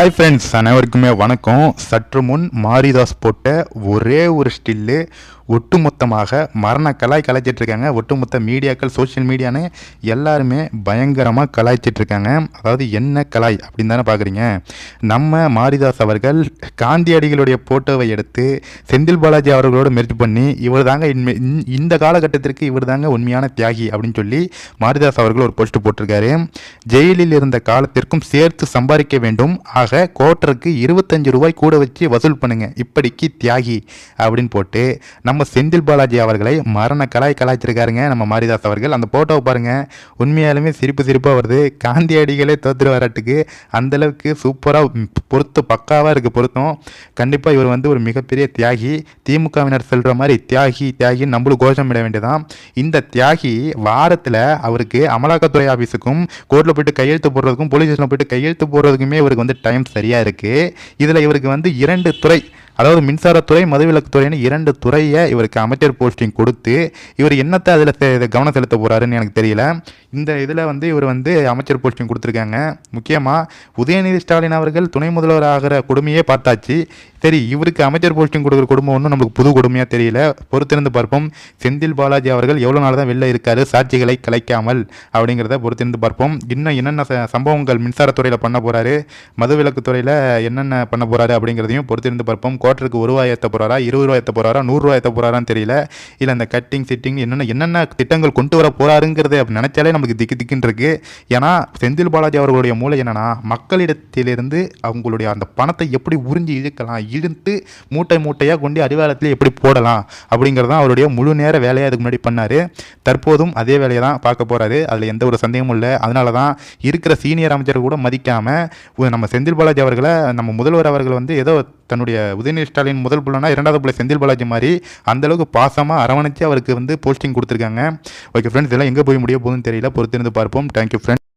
Hi friends அனைவருக்குமே வணக்கம். சற்று முன் மாரிதாஸ் போட்ட ஒரே ஒரு ஸ்டில்லு ஒட்டுமொத்தமாக மரண கலாய் கலாய்ச்சிட்ருக்காங்க. ஒட்டுமொத்த மீடியாக்கள் சோஷியல் மீடியான்னு எல்லாருமே பயங்கரமாக கலாய்ச்சிட்ருக்காங்க. அதாவது என்ன கலாய் அப்படின்னு தானே பார்க்குறீங்க நம்ம மாரிதாஸ் அவர்கள் காந்தியடிகளுடைய போட்டோவை எடுத்து செந்தில் பாலாஜி அவர்களோடு மெர்ஜ் பண்ணி இவர் தாங்க இந்த காலகட்டத்திற்கு இவர் தாங்க உண்மையான தியாகி அப்படின்னு சொல்லி மாரிதாஸ் அவர்கள் ஒரு போஸ்ட் போட்டிருக்காரு. ஜெயிலில் இருந்த காலத்திற்கும் சேர்த்து சம்பாதிக்க வேண்டும். ஆக கோட்டருக்கு இருபத்தஞ்சு ரூபாய் கூட வச்சு வசூல் பண்ணுங்க. இப்படிக்கு தியாகி அப்படின்னு போட்டு நம்ம செந்தில் பாலாஜி அவர்களை மரண கலாய் கலாய்ச்சிருக்காருங்க நம்ம மாரிதாஸ் அவர்கள். அந்த போட்டோவை பாருங்க. உண்மையாலுமே சிரிப்பு சிரிப்பாக வருது. காந்தியடிகளே தோத்துட்டு வராட்டுக்கு அந்த அளவுக்கு சூப்பராக பொருத்து பக்காவாக இருக்குது பொருத்தம். கண்டிப்பாக இவர் வந்து ஒரு மிகப்பெரிய தியாகி. திமுகவினர் சொல்கிற மாதிரி தியாகி தியாகின்னு நம்மளும் கோஷமிட வேண்டியதான் இந்த தியாகி வாரத்தில் அவருக்கு அமலாக்கத்துறை ஆஃபீஸுக்கும் கோர்ட்டில் போயிட்டு கையெழுத்து போடுறதுக்கும் போலீஸ் ஸ்டேஷனில் போயிட்டு கையெழுத்து போடுறதுக்குமே இவருக்கு வந்து டைம் சரியாக இருக்குது இதில் இவருக்கு வந்து இரண்டு துறை அதாவது மின்சாரத்துறை மதுவிலக்குத்துறைன்னு இரண்டு துறையை இவருக்கு அமைச்சர் போஸ்டிங் கொடுத்து இவர் என்னத்தை அதில் கவனம் செலுத்த போகிறாருன்னு எனக்கு தெரியல. இந்த இதில் வந்து இவர் வந்து அமைச்சர் போஸ்டிங் கொடுத்துருக்காங்க. முக்கியமாக உதயநிதி ஸ்டாலின் அவர்கள் துணை முதல்வர் ஆகிற கொடுமையே பார்த்தாச்சு. சரி இவருக்கு அமைச்சர் போஸ்டிங் கொடுக்குற குடும்பம் ஒன்றும் நமக்கு புது கொடுமையாக தெரியல. பொறுத்திருந்து பார்ப்போம். செந்தில் பாலாஜி அவர்கள் எவ்வளோ நாள் தான் வெளில இருக்காரு சாட்சிகளை கலைக்காமல் அப்படிங்கிறத பொறுத்திருந்து பார்ப்போம். இன்னும் என்னென்ன ச- சம்பவங்கள் மின்சாரத்துறையில் பண்ண போகிறாரு மதுவிலக்குத்துறையில் என்னென்ன பண்ண போகிறாரு அப்படிங்கிறதையும் பொறுத்திருந்து பார்ப்போம். குவார்ட்டருக்கு ஒரு ரூபாய் ஏற்ற போகிறாரா இருபது ரூபாய் ஏற்ற போகிறாரா நூறுரூவா ஏற்ற போகிறாரான்னு தெரியல. இல்லை அந்த கட்டிங் சிட்டிங் என்னென்ன என்னென்ன திட்டங்கள் கொண்டு வர போகிறாருங்கிறது அப்படி நினச்சாலே நமக்கு திக்கு திக்குன்னு இருக்குது ஏன்னா செந்தில் பாலாஜி அவர்களுடைய மூளை என்னென்னா மக்களிடத்திலிருந்து அவங்களுடைய அந்த பணத்தை எப்படி உறிஞ்சி இழுக்கலாம் இழுத்து மூட்டை மூட்டையாக கொண்டு அடிவாளத்தில் எப்படி போடலாம் அப்படிங்கிறது தான் அவருடைய முழு நேர வேலையை அதுக்கு முன்னாடி பண்ணார். தற்போதும் அதே வேலையை தான் பார்க்க போகிறாரு அதில் எந்த ஒரு சந்தேகமும் இல்லை. அதனால தான் இருக்கிற சீனியர் அமைச்சர் கூட மதிக்காமல் நம்ம செந்தில் பாலாஜி அவர்களை நம்ம முதல்வர் அவர்கள் வந்து ஏதோ தன்னுடைய உதயநிதி ஸ்டாலின் முதல் புள்ளனா இரண்டாவது புள்ள செந்தில் பாலாஜி மாதிரி அந்தளவுக்கு பாசமாக அரவணைச்சு அவருக்கு வந்து போஸ்டிங் கொடுத்துருக்காங்க. ஓகே ஃப்ரெண்ட்ஸ் இதெல்லாம் எங்கே போய் முடிய போகுதுன்னு தெரியல. பொறுத்திருந்து பார்ப்போம். Thank you friends